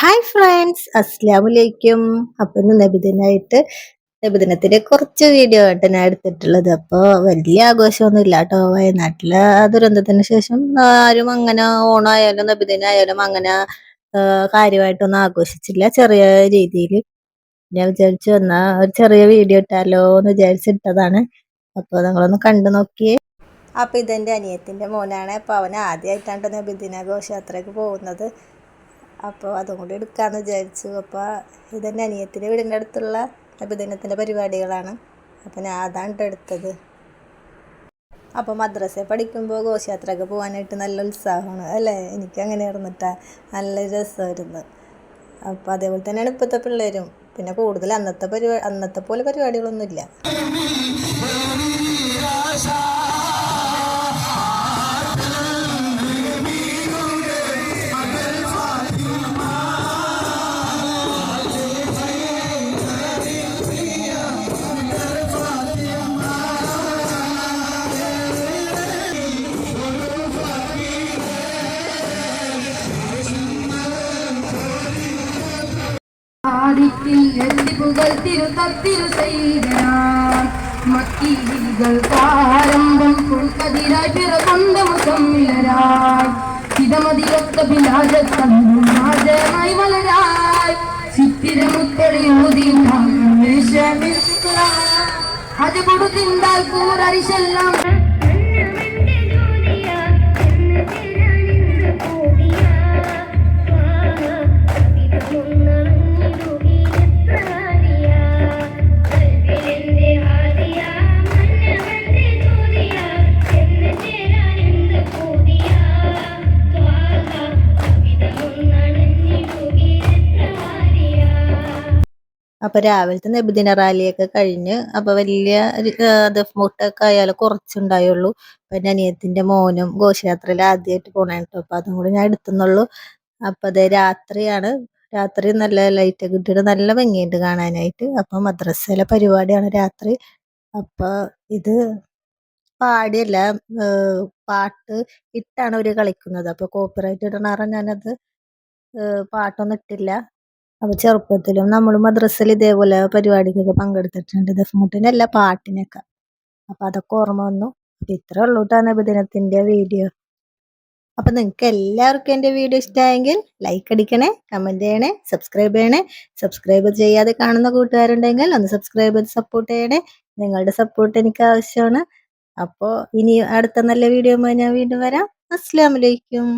Hi friends അസ്ലാമലൈക്കും അപ്പം ഇന്ന് നബിദിനായിട്ട് നബിദിനത്തിന്റെ കുറച്ച് വീഡിയോ ആയിട്ട് ഞാൻ എടുത്തിട്ടുള്ളത്. അപ്പോൾ വലിയ ആഘോഷമൊന്നും ഇല്ല കേട്ടോ. വയനാട്ടിലെ ദുരന്തത്തിന് ശേഷം ആരും അങ്ങനെ ഓണമായാലും നബിദിനായാലും അങ്ങനെ കാര്യമായിട്ടൊന്നും ആഘോഷിച്ചില്ല. ചെറിയ രീതിയിൽ. ഞാൻ വിചാരിച്ചു വന്ന ഒരു ചെറിയ വീഡിയോ ഇട്ടാലോ എന്ന് വിചാരിച്ചിട്ടതാണ്. അപ്പോൾ നിങ്ങളൊന്ന് കണ്ടു നോക്കിയേ. അപ്പൊ ഇതെന്റെ അനിയത്തിന്റെ മോനാണ്. അപ്പൊ അവൻ ആദ്യമായിട്ടാണ് നബിദിനാഘോഷയാത്രയ്ക്ക് പോകുന്നത്. അപ്പോൾ അതും കൂടി എടുക്കാമെന്ന് വിചാരിച്ചു. അപ്പോൾ ഇതെന്റെ അനിയത്തിന്റെ വീടിന്റെ അടുത്തുള്ള അഭിദിനത്തിന്റെ പരിപാടികളാണ്. അപ്പോൾ ഞാൻ അതാണ് എടുത്തത്. അപ്പോൾ മദ്രസയിൽ പഠിക്കുമ്പോൾ ഘോഷയാത്രയൊക്കെ പോകാനായിട്ട് നല്ല ഉത്സാഹമാണ് അല്ലേ? എനിക്ക് അങ്ങനെ ഇരുന്നിട്ടാ നല്ല രസമായിരുന്നു. അപ്പോൾ അതേപോലെ തന്നെയാണ് ഇപ്പോഴത്തെ പിള്ളേരും. പിന്നെ കൂടുതൽ അന്നത്തെ പരിപാടി അന്നത്തെ പോലെ പരിപാടികളൊന്നുമില്ല. ആദിത്തിൽ എത്തിപ്പുകൾ തിരുത്തത്തിരു ചെയ്തനാം മക്കീകൾ ആരംഭം കൊൽക്കതിരായി പിറകൊണ്ട മുസമ്മിലരായി ഇതമതിയൊത്ത പിലാജത്തന്നും മാജമായി വളരായി. ചിത്തിരമുത്തൊളിയൂതി അത് കൊടുത്തിണ്ടാൽ കൂറരിശെല്ലാം അപ്പോൾ രാവിലത്തെ നബിദിന റാലിയൊക്കെ കഴിഞ്ഞ് അപ്പോൾ വലിയ ദഫ് മുട്ടൊക്കെ ആയാലും കുറച്ചുണ്ടായുള്ളൂ. അപ്പം എന്റെ അനിയത്തിന്റെ മോനും ഘോഷയാത്രയിൽ ആദ്യമായിട്ട് കേട്ടോ അപ്പം അതും കൂടി ഞാൻ എടുത്തുന്നുള്ളൂ. അപ്പോൾ അതേ രാത്രിയാണ്. രാത്രി നല്ല ലൈറ്റ് കിട്ടിയിട്ട് നല്ല ഭംഗിയുണ്ട് കാണാനായിട്ട്. അപ്പോൾ മദ്രസയിലെ പരിപാടിയാണ് രാത്രി. അപ്പോൾ ഇത് പാടിയല്ല പാട്ട് ഇട്ടാണ് അവർ കളിക്കുന്നത്. അപ്പോൾ കോപ്പിറൈറ്റ് ഇടണാറ ഞാനത് പാട്ടൊന്നും ഇട്ടില്ല. അപ്പൊ ചെറുപ്പത്തിലും നമ്മൾ മദ്രസയിൽ ഇതേപോലെ പരിപാടിക്കൊക്കെ പങ്കെടുത്തിട്ടുണ്ട്. ദഫ്മുട്ടിന്റെ എല്ലാ പാട്ടിനൊക്കെ. അപ്പൊ അതൊക്കെ ഓർമ്മ വന്നു. അപ്പൊ ഇത്രേ ഉള്ളൂ കേട്ടോ വീഡിയോ. അപ്പൊ നിങ്ങൾക്ക് എല്ലാവർക്കും എന്റെ വീഡിയോ ഇഷ്ടമായെങ്കിൽ ലൈക്ക് അടിക്കണേ കമന്റ് ചെയ്യണേ സബ്സ്ക്രൈബ് ചെയ്യണേ. സബ്സ്ക്രൈബ് ചെയ്യാതെ കാണുന്ന കൂട്ടുകാരുണ്ടെങ്കിൽ ഒന്ന് സബ്സ്ക്രൈബ് ചെയ്ത് സപ്പോർട്ട് ചെയ്യണേ. നിങ്ങളുടെ സപ്പോർട്ട് എനിക്ക് ആവശ്യമാണ്. അപ്പോൾ ഇനി അടുത്ത നല്ല വീഡിയോ ഞാൻ വീണ്ടും വരാം. അസ്സാം വലൈക്കും